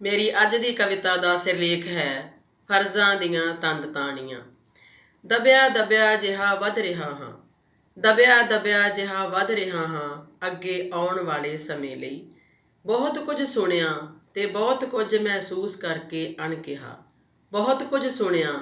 ਮੇਰੀ ਅੱਜ ਦੀ ਕਵਿਤਾ ਦਾ ਸਿਰਲੇਖ ਹੈ, ਫਰਜ਼ਾਂ ਦੀਆਂ ਤੰਦ ਤਾਣੀਆਂ। ਦਬਿਆ ਦਬਿਆ ਜਿਹਾ ਵੱਧ ਰਿਹਾ ਹਾਂ, ਦਬਿਆ ਦਬਿਆ ਜਿਹਾ ਵੱਧ ਰਿਹਾ ਹਾਂ ਅੱਗੇ ਆਉਣ ਵਾਲੇ ਸਮੇਂ ਲਈ। ਬਹੁਤ ਕੁਝ ਸੁਣਿਆ ਤੇ ਬਹੁਤ ਕੁਝ ਮਹਿਸੂਸ ਕਰਕੇ ਅਣ ਕਿਹਾ ਬਹੁਤ ਕੁਝ ਸੁਣਿਆ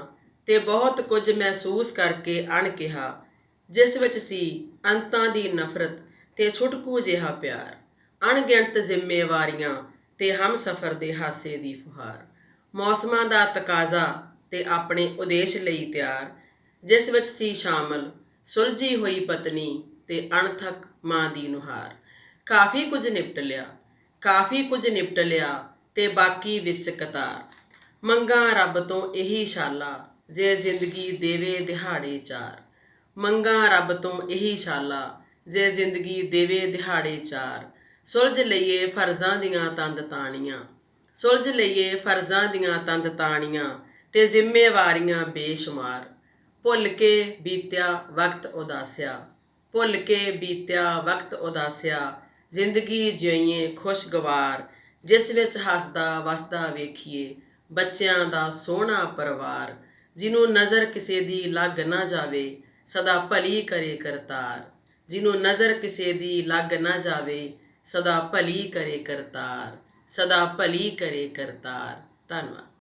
ਤੇ ਬਹੁਤ ਕੁਝ ਮਹਿਸੂਸ ਕਰਕੇ ਅਣ ਕਿਹਾ ਜਿਸ ਵਿੱਚ ਸੀ ਅੰਤਾਂ ਦੀ ਨਫ਼ਰਤ ਤੇ ਛੁਟਕੂ ਜਿਹਾ ਪਿਆਰ। ਅਣਗਿਣਤ ਜ਼ਿੰਮੇਵਾਰੀਆਂ ਤੇ ਹਮਸਫਰ ਦੇ ਹਾਸੇ ਦੀ ਫੁਹਾਰ। ਮੌਸਮਾਂ ਦਾ ਤਕਾਜ਼ਾ ਤੇ ਆਪਣੇ ਉਦੇਸ਼ ਲਈ ਤਿਆਰ, ਜਿਸ ਵਿੱਚ ਸੀ ਸ਼ਾਮਲ ਸੁਲਝੀ ਹੋਈ ਪਤਨੀ ਤੇ ਅਣਥਕ ਮਾਂ ਦੀ ਨੁਹਾਰ। ਕਾਫੀ ਕੁਝ ਨਿਪਟ ਲਿਆ, ਕਾਫੀ ਕੁਝ ਨਿਪਟ ਲਿਆ ਤੇ ਬਾਕੀ ਵਿੱਚ ਕਤਾਰ। ਮੰਗਾ ਰੱਬ ਤੋਂ ਇਹੀ ਸ਼ਾਲਾ ਜੇ ਜ਼ਿੰਦਗੀ ਦੇਵੇ ਦਿਹਾੜੇ ਚਾਰ। ਮੰਗਾ ਰੱਬ ਤੋਂ ਇਹੀ ਸ਼ਾਲਾ ਜੇ ਜ਼ਿੰਦਗੀ ਦੇਵੇ ਦਿਹਾੜੇ ਚਾਰ। ਸੁਲਝ ਲਈਏ ਫਰਜ਼ਾਂ ਦੀਆਂ ਤੰਦ ਤਾਣੀਆਂ, ਸੁਲਝ ਲਈਏ ਫਰਜ਼ਾਂ ਦੀਆਂ ਤੰਦ ਤਾਣੀਆਂ, ਤੇ ਜ਼ਿੰਮੇਵਾਰੀਆਂ ਬੇਸ਼ੁਮਾਰ। ਭੁੱਲ ਕੇ ਬੀਤਿਆ ਵਕਤ ਉਦਾਸਿਆ, ਭੁੱਲ ਕੇ ਬੀਤਿਆ ਵਕਤ ਉਦਾਸਿਆ, ਜ਼ਿੰਦਗੀ ਜਿਉਈਏ ਖੁਸ਼ਗਵਾਰ, ਜਿਸ ਵਿੱਚ ਹੱਸਦਾ ਵਸਦਾ ਵੇਖੀਏ ਬੱਚਿਆਂ ਦਾ ਸੋਹਣਾ ਪਰਿਵਾਰ ਜਿਹਨੂੰ ਨਜ਼ਰ ਕਿਸੇ ਦੀ ਲੱਗ ਨਾ ਜਾਵੇ, ਸਦਾ ਭਲੀ ਕਰੇ ਕਰਤਾਰ। ਜਿਹਨੂੰ ਨਜ਼ਰ ਕਿਸੇ ਦੀ ਲੱਗ ਨਾ ਜਾਵੇ ਸਦਾ ਭਲੀ ਕਰੇ ਕਰਤਾਰ ਸਦਾ ਭਲੀ ਕਰੇ ਕਰਤਾਰ। ਧੰਨਵਾਦ।